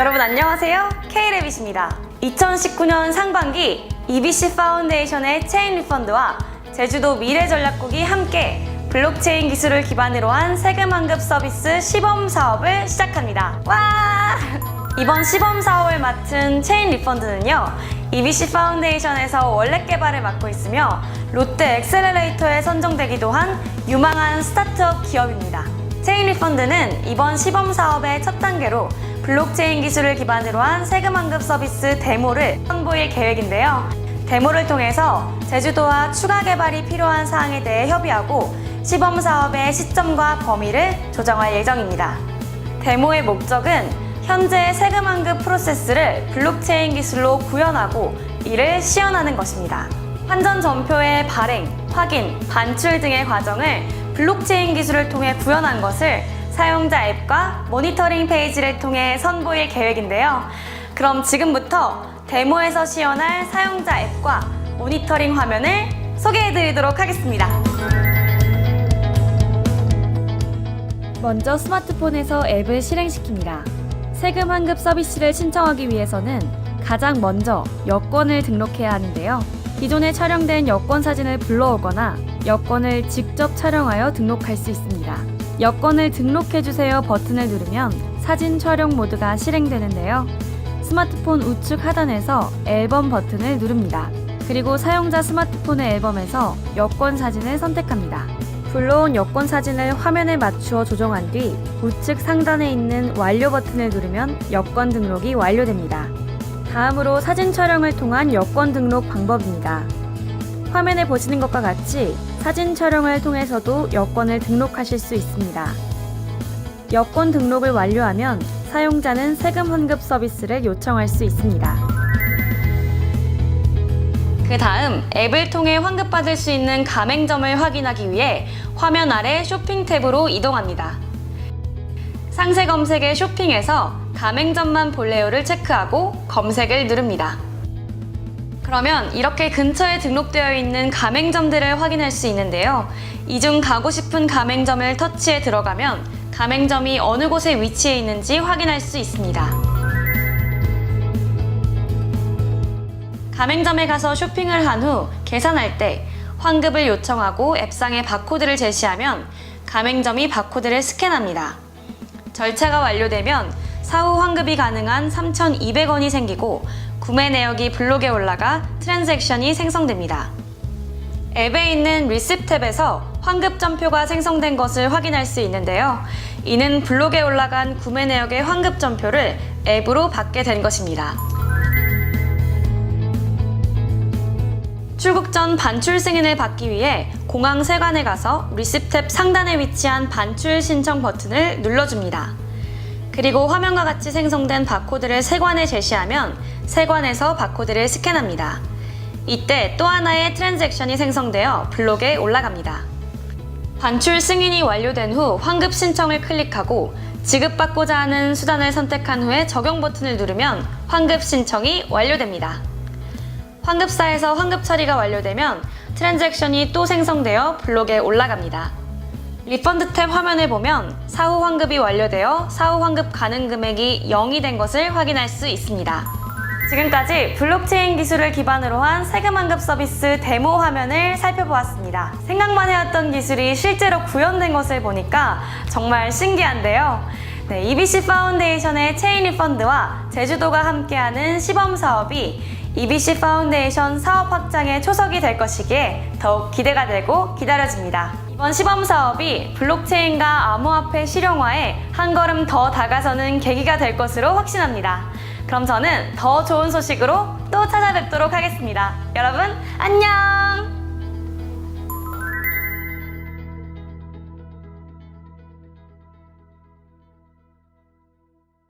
여러분 안녕하세요. K랩이십니다. 2019년 상반기 EBC 파운데이션의 체인 리펀드와 제주도 미래전략국이 함께 블록체인 기술을 기반으로 한 세금 환급 서비스 시범 사업을 시작합니다. 와! 이번 시범 사업을 맡은 체인 리펀드는요. EBC 파운데이션에서 원래 개발을 맡고 있으며 롯데 엑셀러레이터에 선정되기도 한 유망한 스타트업 기업입니다. 체인 리펀드는 이번 시범 사업의 첫 단계로 블록체인 기술을 기반으로 한 세금 환급 서비스 데모를 선보일 계획인데요. 데모를 통해서 제주도와 추가 개발이 필요한 사항에 대해 협의하고 시범 사업의 시점과 범위를 조정할 예정입니다. 데모의 목적은 현재 세금 환급 프로세스를 블록체인 기술로 구현하고 이를 시연하는 것입니다. 환전 전표의 발행, 확인, 반출 등의 과정을 블록체인 기술을 통해 구현한 것을 사용자 앱과 모니터링 페이지를 통해 선보일 계획인데요. 그럼 지금부터 데모에서 시연할 사용자 앱과 모니터링 화면을 소개해 드리도록 하겠습니다. 먼저 스마트폰에서 앱을 실행시킵니다. 세금 환급 서비스를 신청하기 위해서는 가장 먼저 여권을 등록해야 하는데요. 기존에 촬영된 여권 사진을 불러오거나 여권을 직접 촬영하여 등록할 수 있습니다. 여권을 등록해주세요 버튼을 누르면 사진 촬영 모드가 실행되는데요. 스마트폰 우측 하단에서 앨범 버튼을 누릅니다. 그리고 사용자 스마트폰의 앨범에서 여권 사진을 선택합니다. 불러온 여권 사진을 화면에 맞추어 조정한 뒤 우측 상단에 있는 완료 버튼을 누르면 여권 등록이 완료됩니다. 다음으로 사진 촬영을 통한 여권 등록 방법입니다. 화면에 보시는 것과 같이 사진 촬영을 통해서도 여권을 등록하실 수 있습니다. 여권 등록을 완료하면 사용자는 세금 환급 서비스를 요청할 수 있습니다. 그 다음 앱을 통해 환급받을 수 있는 가맹점을 확인하기 위해 화면 아래 쇼핑 탭으로 이동합니다. 상세 검색의 쇼핑에서 가맹점만 볼래요를 체크하고 검색을 누릅니다. 그러면 이렇게 근처에 등록되어 있는 가맹점들을 확인할 수 있는데요. 이 중 가고 싶은 가맹점을 터치해 들어가면 가맹점이 어느 곳에 위치해 있는지 확인할 수 있습니다. 가맹점에 가서 쇼핑을 한 후 계산할 때 환급을 요청하고 앱상에 바코드를 제시하면 가맹점이 바코드를 스캔합니다. 절차가 완료되면 사후 환급이 가능한 3,200원이 생기고 구매 내역이 블록에 올라가 트랜잭션이 생성됩니다. 앱에 있는 리시프 탭에서 환급 점표가 생성된 것을 확인할 수 있는데요. 이는 블록에 올라간 구매 내역의 환급 점표를 앱으로 받게 된 것입니다. 출국 전 반출 승인을 받기 위해 공항 세관에 가서 리시프 탭 상단에 위치한 반출 신청 버튼을 눌러줍니다. 그리고 화면과 같이 생성된 바코드를 세관에 제시하면 세관에서 바코드를 스캔합니다. 이때 또 하나의 트랜잭션이 생성되어 블록에 올라갑니다. 반출 승인이 완료된 후 환급 신청을 클릭하고 지급받고자 하는 수단을 선택한 후에 적용 버튼을 누르면 환급 신청이 완료됩니다. 환급사에서 환급 처리가 완료되면 트랜잭션이 또 생성되어 블록에 올라갑니다. 리펀드 탭 화면을 보면 사후 환급이 완료되어 사후 환급 가능 금액이 0이 된 것을 확인할 수 있습니다. 지금까지 블록체인 기술을 기반으로 한 세금 환급 서비스 데모 화면을 살펴보았습니다. 생각만 해왔던 기술이 실제로 구현된 것을 보니까 정말 신기한데요. 네, EBC 파운데이션의 체인 리펀드와 제주도가 함께하는 시범 사업이 EBC 파운데이션 사업 확장의 초석이 될 것이기에 더욱 기대가 되고 기다려집니다. 이번 시범 사업이 블록체인과 암호화폐 실용화에 한 걸음 더 다가서는 계기가 될 것으로 확신합니다. 그럼 저는 더 좋은 소식으로 또 찾아뵙도록 하겠습니다. 여러분, 안녕!